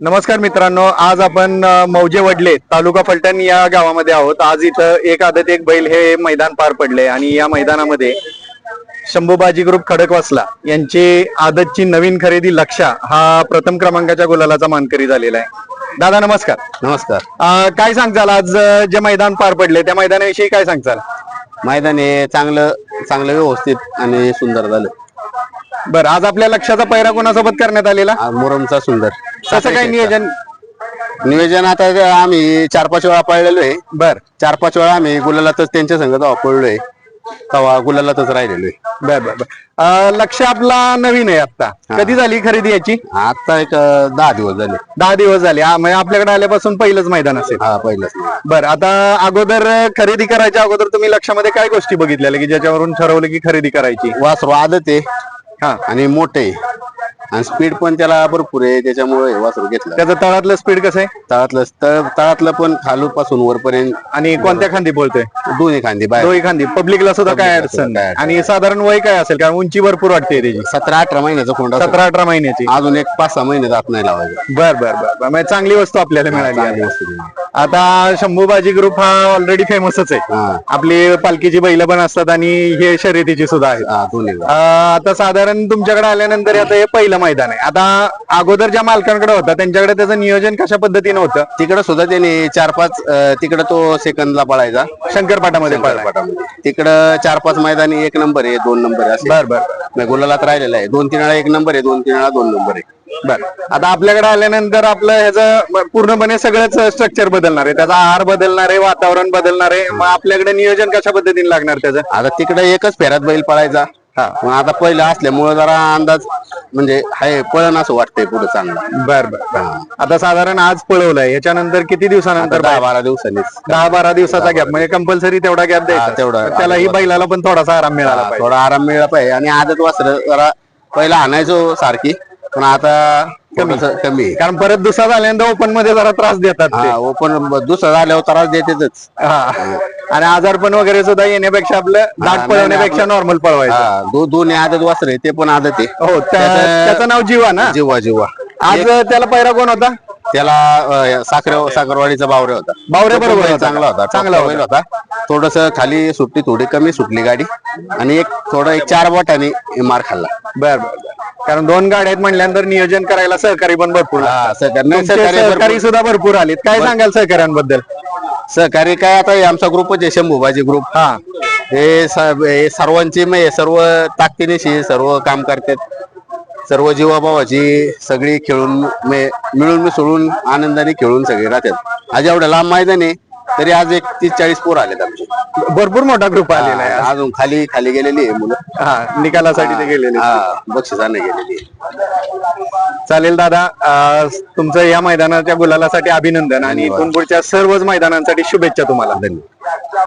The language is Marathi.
नमस्कार मित्रांनो आज आपण मौजे वडले तालुका फलटण या गावामध्ये आहोत. आज इथं एक आदत एक बैल हे मैदान पार पडले आणि या मैदानामध्ये शंभूबाजी ग्रुप खडकवासला यांची आदतची नवीन खरेदी लक्षा हा प्रथम क्रमांकाच्या गुलालाचा मानकरी झालेला आहे. दादा नमस्कार. नमस्कार. काय सांगचाल आज जे मैदान पार पडले त्या मैदानाविषयी काय सांगचाल मैदान हे चांगलं चांगलं व्यवस्थित आणि सुंदर झालं. बरं आज आपल्या लक्षाचा पैरा कोणासोबत करण्यात आलेला? मुरमचा सुंदर. कसं काय नियोजन? नियोजन आता आम्ही चार पाच वेळा पळलेलो आहे. बर. चार पाच वेळा आम्ही गुलालातच त्यांच्या संग तेव्हा पळलोय तेव्हा गुलालातच राहिलेलो आहे बर बर बर. अ, लक्ष आपला नवीन आहे आता कधी झाली खरेदी याची? आता एक अं, दहा दिवस झाले. दहा दिवस झाले. हा, म्हणजे आपल्याकडे आल्यापासून पहिलंच मैदान असेल. हा पहिलंच बर आता अगोदर खरेदी करायच्या अगोदर तुम्ही लक्षामध्ये काय गोष्टी बघितलेल्या की ज्याच्यावरून ठरवलं की खरेदी करायची. वासरू आदत आहे. हा आणि मोठे. आणि स्पीड पण त्याला भरपूर आहे त्याच्यामुळे हे वासरू घेतलं. त्याचं तळातलं स्पीड कसं आहे? तळातलं तळ तळातलं पण खालूपासून वरपर्यंत आणि कोणत्या खांदी बोलतोय? दोन्ही खांदी बाहेर. दोही खांदी. पब्लिकला सुद्धा काय Public ला अडचण सुद्धा नाही. काय आणि साधारण वय काय असेल? कारण उंची भरपूर वाटते त्याची. सतरा अठरा महिन्याचा कोंडा सतरा अठरा महिन्याची. अजून एक पाच सहा महिने जात नाही लावायचं. बर बर बर बर. म्हणजे चांगली वस्तू आपल्याला मिळाली चांगली आहे. वस्तू दिली. आता शंभूबाजी ग्रुप हा ऑलरेडी फेमसच आहे. हा. आपली पालखीची बैल पण असतात आणि हे शर्यतीची सुद्धा आहेत. हा दोन्ही. अं, आता साधारण तुमच्याकडे आल्यानंतर आता हे पहिलं मैदान. आहे आता अगोदर ज्या मालकांकडे होता त्यांच्याकडे त्याचं नियोजन कशा पद्धतीने होतं? तिकडं सुद्धा त्यांनी चार पाच तिकडं तो सेकंदला पळायचा. शंकरपाटामध्ये शंकरपाटामध्ये. तिकडं चार पाच मैदानी एक नंबर आहे दोन नंबर आहे बर बर. गुलालात राहिलेला आहे. दोन तीन वेळा एक नंबर आहे दोन तीन वेळा दोन नंबर आहे. बर. आता आपल्याकडे आल्यानंतर आपलं ह्याचं पूर्णपणे सगळंच स्ट्रक्चर बदलणार आहे. त्याचा आहार बदलणार आहे वातावरण बदलणार आहे. मग आपल्याकडे नियोजन कशा पद्धतीने लागणार त्याचं? आता तिकडं एकच फेऱ्यात बैल पळायचा. हा. पण आता पहिलं असल्यामुळं जरा अंदाज म्हणजे हाय पळण असं वाटतंय पुढे चांगलं. बर बर बर. आता साधारण आज पळवलंय. याच्यानंतर किती दिवसानंतर दहा बारा दिवसांनीच. दहा बारा दिवसाचा गॅप म्हणजे कंपल्सरी तेवढा गॅप द्यायचा. तेवढा. त्यालाही बैलाला पण थोडासा आराम मिळाला पाहिजे. थोडा आराम मिळाला पाहिजे. आणि आदत वासर जरा पहिला आणायचो सारखी. पण आता कमी. आहे. कारण परत दुसरा झाल्यानंतर ओपनमध्ये जरा त्रास देतात ते. हा ओपन दुसरं झाल्यावर त्रास देतेच हा. आणि आजारपण वगैरे सुद्धा येण्यापेक्षा आपलं दाट नाही, पळवण्यापेक्षा नॉर्मल पळवायचं. हा दो दोन्ही आदत वासर ते पण आदत आहे. हो त्या- त्याचं- त्याचं नाव जीवा ना? जीवा जीवा. आज त्याला पैरा कोण होता? त्याला साखरे साखरवाडीचा बावरे होता. बावरे बरोबर होता. चांगला होता चांगला चांगला बैल होता. थोडस खाली सुट्टी थोडी कमी सुटली गाडी. आणि एक थोडं एक चार बोटाने मार खाल्ला. बर बर बर. कारण दोन गाड्या आहेत म्हणल्यानंतर नियोजन करायला सहकारी पण भरपूर. हा, सहकारी नाही, तुमचे सहकारी भरपूर. सहकारी सुद्धा भरपूर आलेत. काय सांगाल सहकार्यांबद्दल सहकारी काय आता हे आमचा ग्रुपच आहे शंभूबाजी ग्रुप हा. हे स- हे सर्वांची म्हणजे सर्व ताकदीनिशी सर्व काम करतात. सर्व जीवाभावाची सगळी खेळून म्हणजे मिळून मिसळून आनंदाने खेळून सगळे राहतात. आज एवढ्या लांब मैदान आहे. तरी आज एक तीस चाळीस पोर आलेत आमचे. भरपूर मोठा ग्रुप आलेला आहे आज. अजून खाली खाली गेलेली आहे मुलं. हा निकालासाठी ते गेलेले. हा बक्षिसाने गेलेली आहे. चालेल दादा अं, तुमचं या मैदानाच्या गुलालासाठी अभिनंदन आणि इथून पुढच्या सर्वच मैदानांसाठी शुभेच्छा तुम्हाला. धन्यवाद.